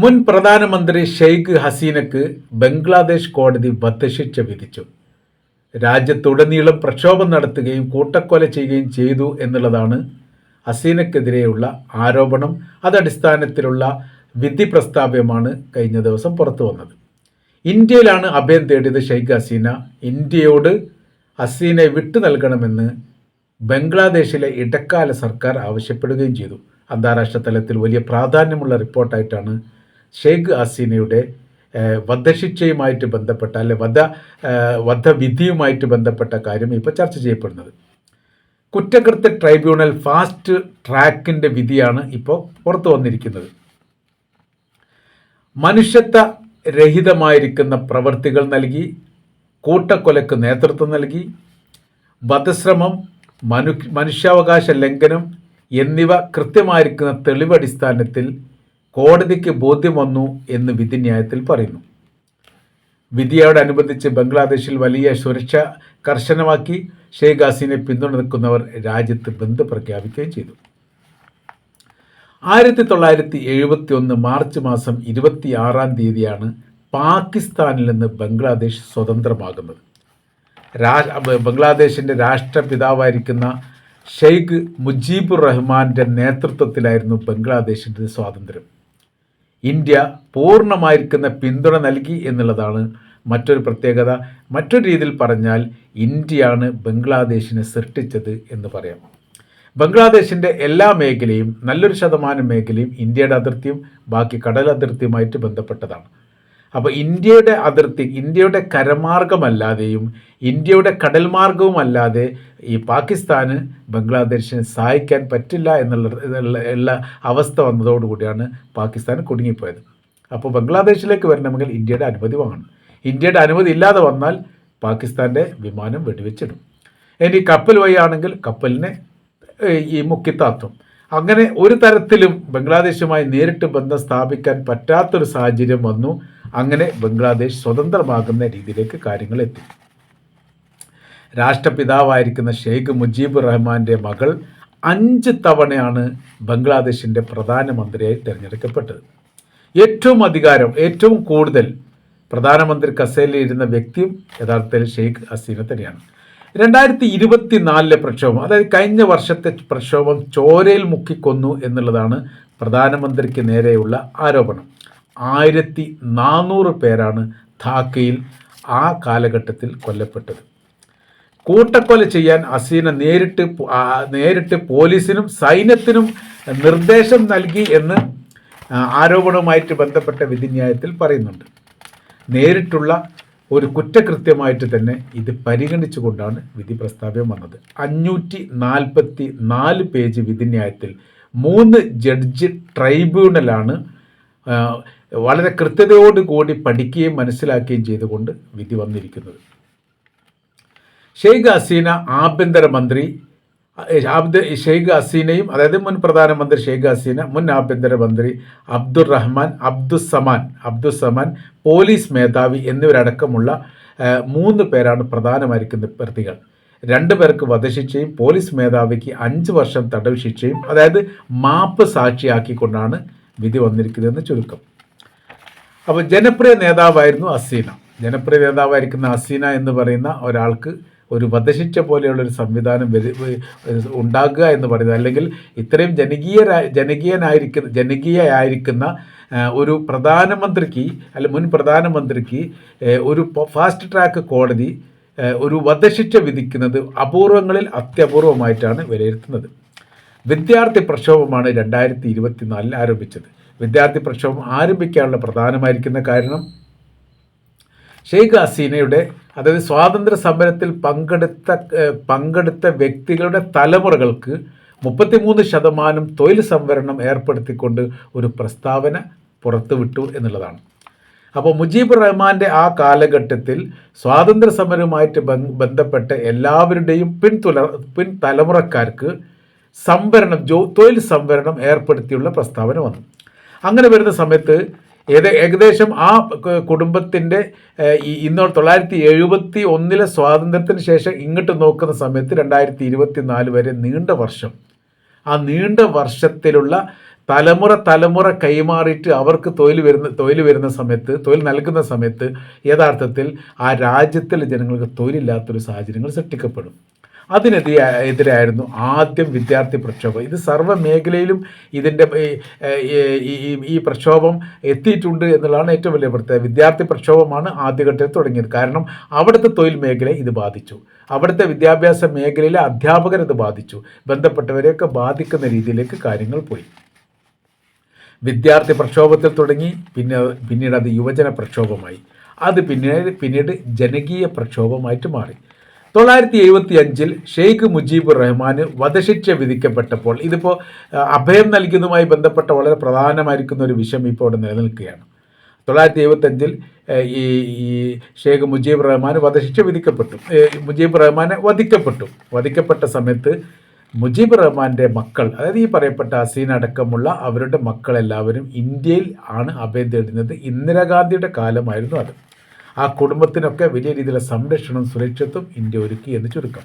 മുൻ പ്രധാനമന്ത്രി ഷെയ്ഖ് ഹസീനക്ക് ബംഗ്ലാദേശ് കോടതി വധശിക്ഷ വിധിച്ചു. രാജ്യത്തുടനീളം പ്രക്ഷോഭം നടത്തുകയും കൂട്ടക്കൊല ചെയ്യുകയും ചെയ്തു എന്നുള്ളതാണ് ഹസീനക്കെതിരെയുള്ള ആരോപണം. അതടിസ്ഥാനത്തിലുള്ള വിധി പ്രസ്താവ്യമാണ് കഴിഞ്ഞ ദിവസം പുറത്തു വന്നത്. ഇന്ത്യയിലാണ് അഭയം തേടിയത് ഷെയ്ഖ് ഹസീന. ഇന്ത്യയോട് ഹസീനെ വിട്ടു നൽകണമെന്ന് ബംഗ്ലാദേശിലെ ഇടക്കാല സർക്കാർ ആവശ്യപ്പെടുകയും ചെയ്തു. അന്താരാഷ്ട്ര തലത്തിൽ വലിയ പ്രാധാന്യമുള്ള റിപ്പോർട്ടായിട്ടാണ് ഷെയ്ഖ് ഹസീനയുടെ വധശിക്ഷയുമായിട്ട് ബന്ധപ്പെട്ട അല്ലെ വധ വധവിധിയുമായിട്ട് ബന്ധപ്പെട്ട കാര്യം ഇപ്പോൾ ചർച്ച ചെയ്യപ്പെടുന്നത്. കുറ്റകൃത്യ ട്രൈബ്യൂണൽ ഫാസ്റ്റ് ട്രാക്കിന്റെ വിധിയാണ് ഇപ്പോൾ പുറത്തു വന്നിരിക്കുന്നത്. മനുഷ്യത്വ രഹിതമായിരിക്കുന്ന പ്രവൃത്തികൾ നൽകി കൂട്ടക്കൊലക്ക് നേതൃത്വം നൽകി വധശ്രമം മനു മനുഷ്യാവകാശ ലംഘനം എന്നിവ കൃത്യമായിരിക്കുന്ന തെളിവടിസ്ഥാനത്തിൽ കോടതിക്ക് ബോധ്യം വന്നു എന്ന് വിധിന്യായത്തിൽ പറയുന്നു. വിധിയോടനുബന്ധിച്ച് ബംഗ്ലാദേശിൽ വലിയ സുരക്ഷ കർശനമാക്കി ഷെയ്ഖ് ഹസീനെ പിന്തുണക്കുന്നവർ രാജ്യത്ത് ബന്ദ് പ്രഖ്യാപിക്കുകയും ചെയ്തു. ആയിരത്തി തൊള്ളായിരത്തി എഴുപത്തി ഒന്ന് മാർച്ച് മാസം ഇരുപത്തി ആറാം തീയതിയാണ് പാകിസ്ഥാനിൽ നിന്ന് ബംഗ്ലാദേശ് സ്വതന്ത്രമാകുന്നത്. രാ ബംഗ്ലാദേശിന്റെ രാഷ്ട്രപിതാവായിരിക്കുന്ന ഷെയ്ഖ് മുജീബുർ റഹ്മാന്റെ നേതൃത്വത്തിലായിരുന്നു ബംഗ്ലാദേശിന്റെ സ്വാതന്ത്ര്യം. ഇന്ത്യ പൂർണമായിരിക്കുന്ന പിന്തുണ നൽകി എന്നുള്ളതാണ് മറ്റൊരു പ്രത്യേകത. മറ്റൊരു രീതിയിൽ പറഞ്ഞാൽ ഇന്ത്യയാണ് ബംഗ്ലാദേശിനെ സൃഷ്ടിച്ചത് എന്ന് പറയാം. ബംഗ്ലാദേശിന്റെ എല്ലാ മേഖലയും നല്ലൊരു ശതമാനം മേഖലയും ഇന്ത്യയുടെ അതിർത്തിയും ബാക്കി കടൽ അതിർത്തിയുമായിട്ട് ബന്ധപ്പെട്ടതാണ്. അപ്പോൾ ഇന്ത്യയുടെ അതിർത്തി ഇന്ത്യയുടെ കരമാർഗമല്ലാതെയും ഇന്ത്യയുടെ കടൽ മാർഗവുമല്ലാതെ ഈ പാകിസ്ഥാന് ബംഗ്ലാദേശിനെ സഹായിക്കാൻ പറ്റില്ല എന്നുള്ള ഉള്ള അവസ്ഥ വന്നതോടുകൂടിയാണ് പാകിസ്ഥാൻ കുടുങ്ങിപ്പോയത്. അപ്പോൾ ബംഗ്ലാദേശിലേക്ക് വരണമെങ്കിൽ ഇന്ത്യയുടെ അനുമതി വാങ്ങണം. ഇന്ത്യയുടെ അനുമതി ഇല്ലാതെ വന്നാൽ പാകിസ്ഥാന്റെ വിമാനം വെടിവെച്ചിടും. ഇനി കപ്പൽ വഴിയാണെങ്കിൽ കപ്പലിനെ ഈ മുക്കിത്താത്തും. അങ്ങനെ ഒരു തരത്തിലും ബംഗ്ലാദേശുമായി നേരിട്ട് ബന്ധം സ്ഥാപിക്കാൻ പറ്റാത്തൊരു സാഹചര്യം വന്നു. അങ്ങനെ ബംഗ്ലാദേശ് സ്വതന്ത്രമാകുന്ന രീതിയിലേക്ക് കാര്യങ്ങൾ എത്തി. രാഷ്ട്രപിതാവായിരിക്കുന്ന ഷെയ്ഖ് മുജീബ് റഹ്മാന്റെ മകൾ അഞ്ച് തവണയാണ് ബംഗ്ലാദേശിന്റെ പ്രധാനമന്ത്രിയായി തിരഞ്ഞെടുക്കപ്പെട്ടത്. ഏറ്റവും അധികാരം ഏറ്റവും കൂടുതൽ പ്രധാനമന്ത്രി കസേലിൽ ഇരുന്ന വ്യക്തിയും യഥാർത്ഥത്തിൽ ഷെയ്ഖ് ഹസീന തന്നെയാണ്. രണ്ടായിരത്തി ഇരുപത്തിനാലിലെ പ്രക്ഷോഭം അതായത് കഴിഞ്ഞ വർഷത്തെ പ്രക്ഷോഭം ചോരയിൽ മുക്കിക്കൊന്നു എന്നുള്ളതാണ് പ്രധാനമന്ത്രിക്ക് നേരെയുള്ള ആരോപണം. ആയിരത്തി നാനൂറ് പേരാണ് ധാക്കയിൽ ആ കാലഘട്ടത്തിൽ കൊല്ലപ്പെട്ടത്. കൂട്ടക്കൊല ചെയ്യാൻ അസീന നേരിട്ട് നേരിട്ട് പോലീസിനും സൈന്യത്തിനും നിർദ്ദേശം നൽകി എന്ന് ആരോപണവുമായിട്ട് ബന്ധപ്പെട്ട വിധിന്യായത്തിൽ പറയുന്നുണ്ട്. നേരിട്ടുള്ള ഒരു കുറ്റകൃത്യമായിട്ട് തന്നെ ഇത് പരിഗണിച്ചുകൊണ്ടാണ് വിധി പ്രസ്താവ്യം വന്നത്. അഞ്ഞൂറ്റി നാൽപ്പത്തി നാല് പേജ് വിധിന്യായത്തിൽ മൂന്ന് ജഡ്ജ് ട്രൈബ്യൂണലാണ് വളരെ കൃത്യതയോടുകൂടി പഠിക്കുകയും മനസ്സിലാക്കുകയും ചെയ്തുകൊണ്ട് വിധി വന്നിരിക്കുന്നത്. ഷെയ്ഖ് ഹസീന ആഭ്യന്തരമന്ത്രി ഷെയ്ഖ് ഹസീനയും അതായത് മുൻ പ്രധാനമന്ത്രി ഷെയ്ഖ് ഹസീന മുൻ ആഭ്യന്തരമന്ത്രി മന്ത്രി റഹ്മാൻ അബ്ദുസമാൻ അബ്ദുസമാൻ പോലീസ് മേധാവി എന്നിവരടക്കമുള്ള മൂന്ന് പേരാണ് പ്രധാനമായിരിക്കുന്ന പ്രതികൾ. രണ്ട് പേർക്ക് വധശിക്ഷയും പോലീസ് മേധാവിക്ക് അഞ്ച് വർഷം തടവ് ശിക്ഷയും അതായത് മാപ്പ് സാക്ഷിയാക്കിക്കൊണ്ടാണ് വിധി വന്നിരിക്കുന്നതെന്ന് ചുരുക്കം. അപ്പോൾ ജനപ്രിയ നേതാവായിരുന്നു അസീന. ജനപ്രിയ നേതാവായിരിക്കുന്ന അസീന എന്ന് പറയുന്ന ഒരാൾക്ക് ഒരു വധശിക്ഷ പോലെയുള്ള ഒരു സംവിധാനം വരു ഉണ്ടാകുക എന്ന് പറയുന്നത്. അല്ലെങ്കിൽ ഇത്രയും ജനകീയ ജനകീയനായിരിക്കുന്ന ജനകീയയായിരിക്കുന്ന ഒരു പ്രധാനമന്ത്രിക്ക് അല്ല മുൻ പ്രധാനമന്ത്രിക്ക് ഒരു ഫാസ്റ്റ് ട്രാക്ക് കോടതി ഒരു വധശിക്ഷ വിധിക്കുന്നത് അപൂർവങ്ങളിൽ അത്യപൂർവമായിട്ടാണ് വിലയിരുത്തുന്നത്. വിദ്യാർത്ഥി പ്രക്ഷോഭമാണ് രണ്ടായിരത്തി ഇരുപത്തിനാലിൽ ആരംഭിച്ചത്. വിദ്യാർത്ഥി പ്രക്ഷോഭം ആരംഭിക്കാനുള്ള പ്രധാനമായിരിക്കുന്ന കാരണം ഷെയ്ഖ് ഹസീനയുടെ അതായത് സ്വാതന്ത്ര്യ സമരത്തിൽ പങ്കെടുത്ത പങ്കെടുത്ത വ്യക്തികളുടെ തലമുറകൾക്ക് മുപ്പത്തിമൂന്ന് ശതമാനം തൊഴിൽ സംവരണം ഏർപ്പെടുത്തിക്കൊണ്ട് ഒരു പ്രസ്താവന പുറത്തുവിട്ടു എന്നുള്ളതാണ്. അപ്പോൾ മുജീബ് റഹ്മാന്റെ ആ കാലഘട്ടത്തിൽ സ്വാതന്ത്ര്യ സമരവുമായിട്ട് ബന്ധപ്പെട്ട എല്ലാവരുടെയും പിൻതുല പിൻ തലമുറക്കാർക്ക് സംവരണം ജോ തൊഴിൽ സംവരണം ഏർപ്പെടുത്തിയുള്ള പ്രസ്താവന വന്നു. അങ്ങനെ വരുന്ന സമയത്ത് ഏത് ഏകദേശം ആ കുടുംബത്തിന്റെ ഇന്നോ തൊള്ളായിരത്തി എഴുപത്തി ഒന്നിലെ സ്വാതന്ത്ര്യത്തിന് ശേഷം ഇങ്ങോട്ട് നോക്കുന്ന സമയത്ത് രണ്ടായിരത്തി ഇരുപത്തി നാല് വരെ നീണ്ട വർഷം. ആ നീണ്ട വർഷത്തിലുള്ള തലമുറ തലമുറ കൈമാറിയിട്ട് അവർക്ക് തൊഴിൽ വരുന്ന തൊഴിൽ വരുന്ന സമയത്ത് തൊഴിൽ നൽകുന്ന സമയത്ത് യഥാർത്ഥത്തിൽ ആ രാജ്യത്തിലെ ജനങ്ങൾക്ക് തൊഴിലില്ലാത്തൊരു സാഹചര്യങ്ങൾ സൃഷ്ടിക്കപ്പെടും. അതിനെതിരെ എതിരായിരുന്നു ആദ്യം വിദ്യാർത്ഥി പ്രക്ഷോഭം. ഇത് സർവ മേഖലയിലും ഇതിന്റെ ഈ പ്രക്ഷോഭം എത്തിയിട്ടുണ്ട് എന്നുള്ളതാണ് ഏറ്റവും വലിയ പ്രത്യേകത. വിദ്യാർത്ഥി പ്രക്ഷോഭമാണ് ആദ്യഘട്ടത്തിൽ തുടങ്ങിയത്. കാരണം അവിടുത്തെ തൊഴിൽ മേഖലയെ ഇത് ബാധിച്ചു. അവിടുത്തെ വിദ്യാഭ്യാസ മേഖലയിലെ അധ്യാപകർ ഇത് ബാധിച്ചു. ബന്ധപ്പെട്ടവരെയൊക്കെ ബാധിക്കുന്ന രീതിയിലേക്ക് കാര്യങ്ങൾ പോയി. വിദ്യാർത്ഥി പ്രക്ഷോഭത്തിൽ തുടങ്ങി. പിന്നെ പിന്നീട് അത് യുവജന പ്രക്ഷോഭമായി. അത് പിന്നീട് പിന്നീട് ജനകീയ പ്രക്ഷോഭമായിട്ട് മാറി. തൊള്ളായിരത്തി എഴുപത്തി അഞ്ചിൽ ഷെയ്ഖ് മുജീബ് റഹ്മാന് വധശിക്ഷ വിധിക്കപ്പെട്ടപ്പോൾ ഇതിപ്പോൾ അഭയം നൽകുന്നതുമായി ബന്ധപ്പെട്ട വളരെ പ്രധാനമായിരിക്കുന്ന ഒരു വിഷയം ഇപ്പോൾ അവിടെ നിലനിൽക്കുകയാണ്. തൊള്ളായിരത്തി എഴുപത്തഞ്ചിൽ ഈ ഈ ഷെയ്ഖ് മുജീബ് റഹ്മാൻ വധശിക്ഷ വിധിക്കപ്പെട്ടു. മുജീബ് റഹ്മാനെ വധിക്കപ്പെട്ടു. വധിക്കപ്പെട്ട സമയത്ത് മുജീബ് റഹ്മാന്റെ മക്കൾ അതായത് ഈ പറയപ്പെട്ട ഹസീൻ അടക്കമുള്ള അവരുടെ മക്കളെല്ലാവരും ഇന്ത്യയിൽ ആണ് അഭയം തേടുന്നത്. ഇന്ദിരാഗാന്ധിയുടെ കാലമായിരുന്നു അത്. ആ കുടുംബത്തിനൊക്കെ വലിയ രീതിയിലുള്ള സംരക്ഷണവും സുരക്ഷിതത്വം ഇന്ത്യ ഒരുക്കി എന്ന് ചുരുക്കം.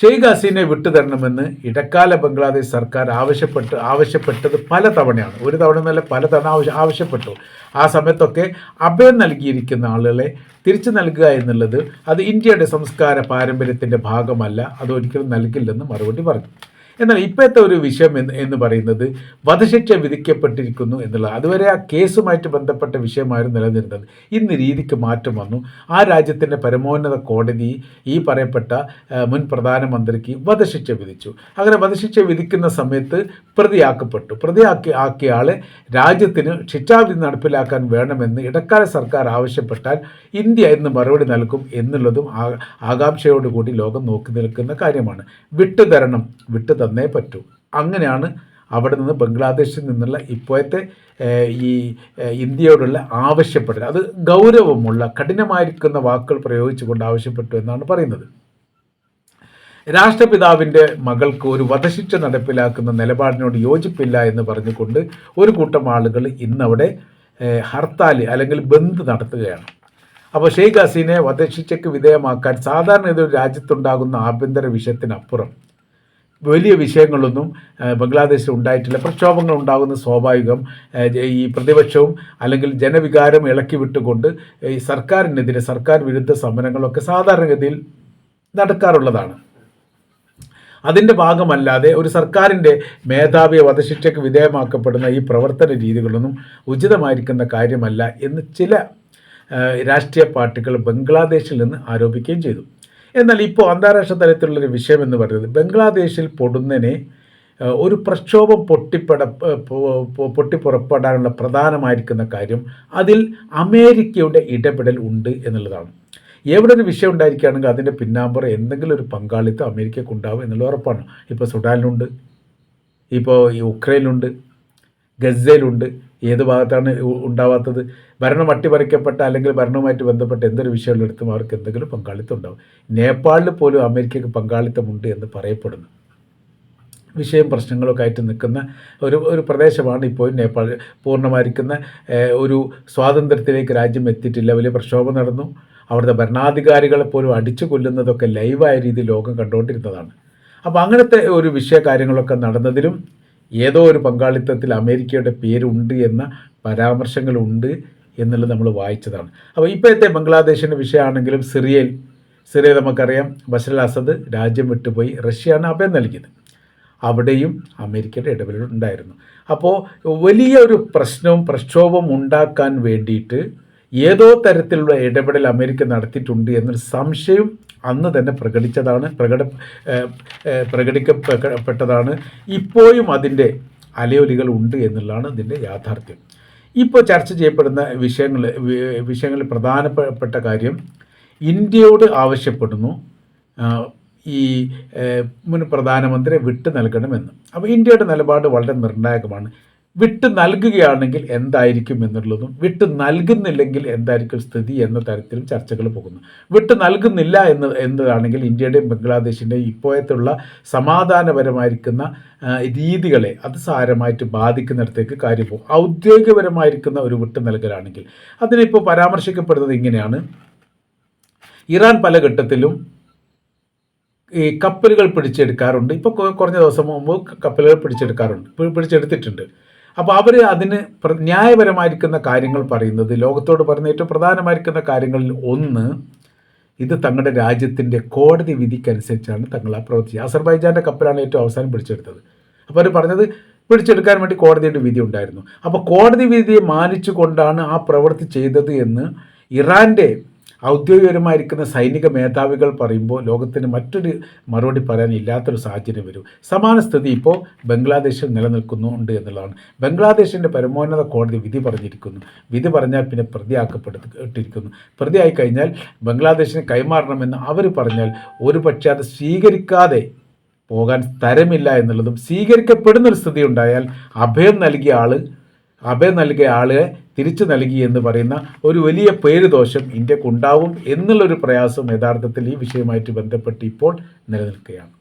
ഷെയ്ഖ് ഹസീനെ വിട്ടുതരണമെന്ന് ഇടക്കാല ബംഗ്ലാദേശ് സർക്കാർ ആവശ്യപ്പെട്ട് ആവശ്യപ്പെട്ടത് പല തവണയാണ്. ഒരു തവണ എന്നല്ല പല തവണ ആവശ്യ ആവശ്യപ്പെട്ടു. ആ സമയത്തൊക്കെ അഭയം നൽകിയിരിക്കുന്ന ആളുകളെ തിരിച്ചു നൽകുക എന്നുള്ളത് അത് ഇന്ത്യയുടെ സംസ്കാര പാരമ്പര്യത്തിന്റെ ഭാഗമല്ല. അത് ഒരിക്കലും നൽകില്ലെന്ന് മറുപടി പറഞ്ഞു. എന്നാൽ ഇപ്പോഴത്തെ ഒരു വിഷയം എന്ന് എന്ന് പറയുന്നത് വധശിക്ഷ വിധിക്കപ്പെട്ടിരിക്കുന്നു എന്നുള്ളത് അതുവരെ ആ കേസുമായിട്ട് ബന്ധപ്പെട്ട വിഷയമായിരുന്നു നിലനിരുന്നത് ഇന്ന് രീതിക്ക് മാറ്റം വന്നു. ആ രാജ്യത്തിന്റെ പരമോന്നത കോടതി ഈ പറയപ്പെട്ട മുൻ പ്രധാനമന്ത്രിക്ക് വധശിക്ഷ വിധിച്ചു. അങ്ങനെ വധശിക്ഷ വിധിക്കുന്ന സമയത്ത് പ്രതിയാക്കപ്പെട്ടു. പ്രതിയാക്കി ആക്കിയ ആളെ രാജ്യത്തിന് ശിക്ഷാവിധി നടപ്പിലാക്കാൻ വേണമെന്ന് ഇടക്കാല സർക്കാർ ആവശ്യപ്പെട്ടാൽ ഇന്ത്യ എന്ന് മറുപടി നൽകും എന്നുള്ളതും ആകാംക്ഷയോടുകൂടി ലോകം നോക്കി നിൽക്കുന്ന കാര്യമാണ്. വിട്ടുതരണം വിട്ടു തന്നേ പറ്റൂ. അങ്ങനെയാണ് അവിടെ നിന്ന് ബംഗ്ലാദേശിൽ നിന്നുള്ള ഇപ്പോഴത്തെ ഈ ഇന്ത്യയോടുള്ള ആവശ്യപ്പെടൽ. അത് ഗൗരവമുള്ള കഠിനമായിരിക്കുന്ന വാക്കുകൾ പ്രയോഗിച്ചുകൊണ്ട് ആവശ്യപ്പെട്ടു എന്നാണ് പറയുന്നത്. രാഷ്ട്രപിതാവിന്റെ മകൾക്ക് ഒരു വധശിക്ഷ നടപ്പിലാക്കുന്ന നിലപാടിനോട് യോജിപ്പില്ല എന്ന് പറഞ്ഞുകൊണ്ട് ഒരു കൂട്ടം ആളുകൾ ഇന്നവിടെ ഹർത്താൽ അല്ലെങ്കിൽ ബന്ദ് നടത്തുകയാണ്. അപ്പോൾ ഷെയ്ഖ് ഹസീനെ വധശിക്ഷയ്ക്ക് വിധേയമാക്കാൻ സാധാരണ ഇതൊരു രാജ്യത്തുണ്ടാകുന്ന ആഭ്യന്തര വിഷയത്തിനപ്പുറം വലിയ വിഷയങ്ങളൊന്നും ബംഗ്ലാദേശിൽ ഉണ്ടായിട്ടില്ല. പ്രക്ഷോഭങ്ങൾ ഉണ്ടാകുന്ന സ്വാഭാവികം ഈ പ്രതിപക്ഷവും അല്ലെങ്കിൽ ജനവികാരം ഇളക്കി വിട്ടുകൊണ്ട് ഈ സർക്കാരിനെതിരെ സർക്കാർ വിരുദ്ധ സമരങ്ങളൊക്കെ സാധാരണഗതിയിൽ നടക്കാറുള്ളതാണ്. അതിന്റെ ഭാഗമല്ലാതെ ഒരു സർക്കാരിന്റെ മേധാവിയെ വധശിക്ഷയ്ക്ക് വിധേയമാക്കപ്പെടുന്ന ഈ പ്രവർത്തന രീതികളൊന്നും ഉചിതമായിരിക്കുന്ന കാര്യമല്ല എന്ന് ചില രാഷ്ട്രീയ പാർട്ടികൾ ബംഗ്ലാദേശിൽ നിന്ന് ആരോപിക്കുകയും ചെയ്തു. എന്നാൽ ഇപ്പോൾ അന്താരാഷ്ട്ര തലത്തിലുള്ളൊരു വിഷയം എന്ന് പറയുന്നത് ബംഗ്ലാദേശിൽ പൊടുന്നനെ ഒരു പ്രക്ഷോഭം പൊട്ടിപ്പട പൊട്ടിപ്പുറപ്പെടാനുള്ള പ്രധാനമായിരിക്കുന്ന കാര്യം അതിൽ അമേരിക്കയുടെ ഇടപെടൽ ഉണ്ട് എന്നുള്ളതാണ്. എവിടെ ഒരു വിഷയം ഉണ്ടായിരിക്കുകയാണെങ്കിൽ അതിന്റെ പിന്നാമ്പുറ എന്തെങ്കിലും ഒരു പങ്കാളിത്തം അമേരിക്കക്കുണ്ടാവും എന്നുള്ള ഉറപ്പാണ്. ഇപ്പോൾ സുഡാനിലുണ്ട് ഇപ്പോൾ ഈ ഉക്രൈനിലുണ്ട് ഗസയിലുണ്ട് ഏത് ഭാഗത്താണ് ഉണ്ടാവാത്തത്? ഭരണം അട്ടിമറിക്കപ്പെട്ട അല്ലെങ്കിൽ ഭരണവുമായിട്ട് ബന്ധപ്പെട്ട എന്തൊരു വിഷയങ്ങളെടുത്തും അവർക്ക് എന്തെങ്കിലും പങ്കാളിത്തം ഉണ്ടാവും. നേപ്പാളിൽ പോലും അമേരിക്കയ്ക്ക് പങ്കാളിത്തമുണ്ട് എന്ന് പറയപ്പെടുന്നു. വിഷയം പ്രശ്നങ്ങളൊക്കെ ആയിട്ട് നിൽക്കുന്ന ഒരു ഒരു പ്രദേശമാണ് ഇപ്പോൾ നേപ്പാൾ. പൂർണമായിരിക്കുന്ന ഒരു സ്വാതന്ത്ര്യത്തിലേക്ക് രാജ്യം എത്തിയിട്ടില്ല. വലിയ പ്രക്ഷോഭം നടന്നു. അവിടുത്തെ ഭരണാധികാരികളെ പോലും അടിച്ചു കൊല്ലുന്നതൊക്കെ ലൈവായ രീതിയിൽ ലോകം കണ്ടുകൊണ്ടിരുന്നതാണ്. അപ്പോൾ അങ്ങനത്തെ ഒരു വിഷയ കാര്യങ്ങളൊക്കെ നടന്നതിലും ഏതോ ഒരു പങ്കാളിത്തത്തിൽ അമേരിക്കയുടെ പേരുണ്ട് എന്ന പരാമർശങ്ങളുണ്ട് എന്നുള്ളത് നമ്മൾ വായിച്ചതാണ്. അപ്പോൾ ഇപ്പോഴത്തെ ബംഗ്ലാദേശിന്റെ വിഷയമാണെങ്കിലും സിറിയയിൽ സിറിയ നമുക്കറിയാം ബഷർ അസദ് രാജ്യം വിട്ടുപോയി റഷ്യയാണ് അഭയം നൽകിയത്. അവിടെയും അമേരിക്കയുടെ ഇടപെടൽ ഉണ്ടായിരുന്നു അപ്പോൾ വലിയൊരു പ്രശ്നവും പ്രക്ഷോഭവും ഉണ്ടാക്കാൻ വേണ്ടിയിട്ട് ഏതോ തരത്തിലുള്ള ഇടപെടൽ അമേരിക്ക നടത്തിയിട്ടുണ്ട് എന്നൊരു സംശയം അന്ന് തന്നെ പ്രകടിച്ചതാണ് പ്രകട പ്രകടിക്കപ്പെട്ടതാണ് ഇപ്പോഴും അതിന്റെ അലയൊലികൾ ഉണ്ട് എന്നുള്ളതാണ് ഇതിന്റെ യാഥാർത്ഥ്യം. ഇപ്പോൾ ചർച്ച ചെയ്യപ്പെടുന്ന വിഷയങ്ങൾ വിഷയങ്ങളിൽ പ്രധാനപ്പെട്ട കാര്യം ഇന്ത്യയോട് ആവശ്യപ്പെടുന്നു ഈ മുൻ പ്രധാനമന്ത്രിയെ വിട്ടു നൽകണമെന്ന്. അപ്പോൾ ഇന്ത്യയുടെ നിലപാട് വളരെ നിർണായകമാണ്. വിട്ട് നൽകുകയാണെങ്കിൽ എന്തായിരിക്കും എന്നുള്ളതും വിട്ട് നൽകുന്നില്ലെങ്കിൽ എന്തായിരിക്കും സ്ഥിതി എന്ന തരത്തിലും ചർച്ചകൾ പോകുന്നു. വിട്ട് നൽകുന്നില്ല എന്ന് എന്നതാണെങ്കിൽ ഇന്ത്യയുടെയും ബംഗ്ലാദേശിന്റെയും ഇപ്പോഴത്തുള്ള സമാധാനപരമായിരിക്കുന്ന രീതികളെ അത് സാരമായിട്ട് ബാധിക്കുന്നിടത്തേക്ക് കാര്യം പോകും. ഔദ്യോഗികപരമായിരിക്കുന്ന ഒരു വിട്ട് നൽകലാണെങ്കിൽ അതിനിപ്പോൾ പരാമർശിക്കപ്പെടുന്നത് ഇങ്ങനെയാണ്. ഇറാൻ പല ഘട്ടത്തിലും ഈ കപ്പലുകൾ പിടിച്ചെടുക്കാറുണ്ട്. ഇപ്പോൾ കുറഞ്ഞ ദിവസം മുമ്പ് കപ്പലുകൾ പിടിച്ചെടുക്കാറുണ്ട്. പിടിച്ചെടുത്തിട്ടുണ്ട്. അപ്പോൾ അവർ അതിന് ന്യായപരമായിരിക്കുന്ന കാര്യങ്ങൾ പറയുന്നത് ലോകത്തോട് പറയുന്ന ഏറ്റവും പ്രധാനമായിരിക്കുന്ന കാര്യങ്ങളിൽ ഒന്ന് ഇത് തങ്ങളുടെ രാജ്യത്തിന്റെ കോടതി വിധിക്കനുസരിച്ചാണ് തങ്ങൾ ആ പ്രവർത്തിച്ചത് അസർബൈജാന്റെ കപ്പലാണ് ഏറ്റവും അവസാനം പിടിച്ചെടുത്തത്. അപ്പോൾ അവർ പറഞ്ഞത് പിടിച്ചെടുക്കാൻ വേണ്ടി കോടതിയുടെ വിധി ഉണ്ടായിരുന്നു. അപ്പോൾ കോടതി വിധിയെ മാനിച്ചുകൊണ്ടാണ് ആ പ്രവൃത്തി ചെയ്തത് എന്ന് ഇറാന്റെ ഔദ്യോഗികപരമായിരിക്കുന്ന സൈനിക മേധാവികൾ പറയുമ്പോൾ ലോകത്തിന് മറ്റൊരു മറുപടി പറയാൻ ഇല്ലാത്തൊരു സാഹചര്യം വരും. സമാന സ്ഥിതി ഇപ്പോൾ ബംഗ്ലാദേശിൽ നിലനിൽക്കുന്നുണ്ട് എന്നുള്ളതാണ്. ബംഗ്ലാദേശിന്റെ പരമോന്നത കോടതി വിധി പറഞ്ഞിരിക്കുന്നു. വിധി പറഞ്ഞാൽ പിന്നെ പ്രതിയാക്കപ്പെട്ടിരിക്കുന്നു. പ്രതിയായി കഴിഞ്ഞാൽ ബംഗ്ലാദേശിന് കൈമാറണമെന്ന് അവർ പറഞ്ഞാൽ ഒരു പക്ഷേ അത് സ്വീകരിക്കാതെ പോകാൻ തരമില്ല എന്നുള്ളതും സ്വീകരിക്കപ്പെടുന്നൊരു സ്ഥിതി ഉണ്ടായാൽ അഭയം നൽകിയ ആൾ അഭയം നൽകിയ ആളെ തിരിച്ചു നൽകി എന്ന് പറയുന്ന ഒരു വലിയ പേര് പേരുദോഷം ഇന്ത്യക്കുണ്ടാവും എന്നുള്ളൊരു പ്രയാസം യഥാർത്ഥത്തിൽ ഈ വിഷയവുമായിട്ട് ബന്ധപ്പെട്ട് ഇപ്പോൾ നിലനിൽക്കുകയാണ്.